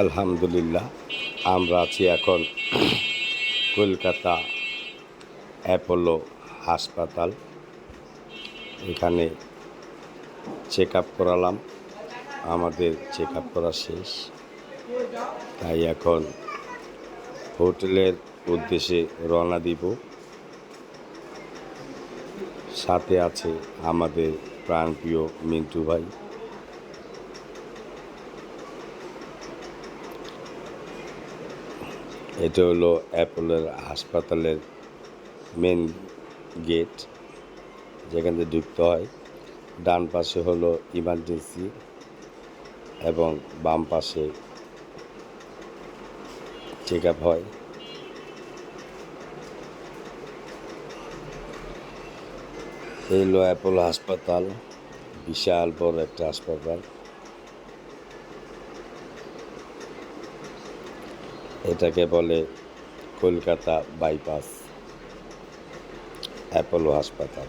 আলহামদুলিল্লাহ, আমরা আছি এখন কলকাতা অ্যাপোলো হাসপাতাল। এখানে চেক আপ করালাম। আমাদের চেক আপ করা শেষ। তাই এখন হোটেলের উদ্দেশ্যে রওনা দিব। সাথে আছে আমাদের প্রাণপ্রিয় মিন্টু ভাই। এটা হলো অ্যাপোলোর হাসপাতালের মেন গেট, যেখান থেকে ঢুকতে হয়। ডান পাশে হলো ইমার্জেন্সি এবং বাম পাশে চেক আপ হয়। এই হলো অ্যাপোলো হাসপাতাল, বিশাল বড় একটা হাসপাতাল। এটাকে বলে কলকাতা বাইপাস অ্যাপোলো হাসপাতাল।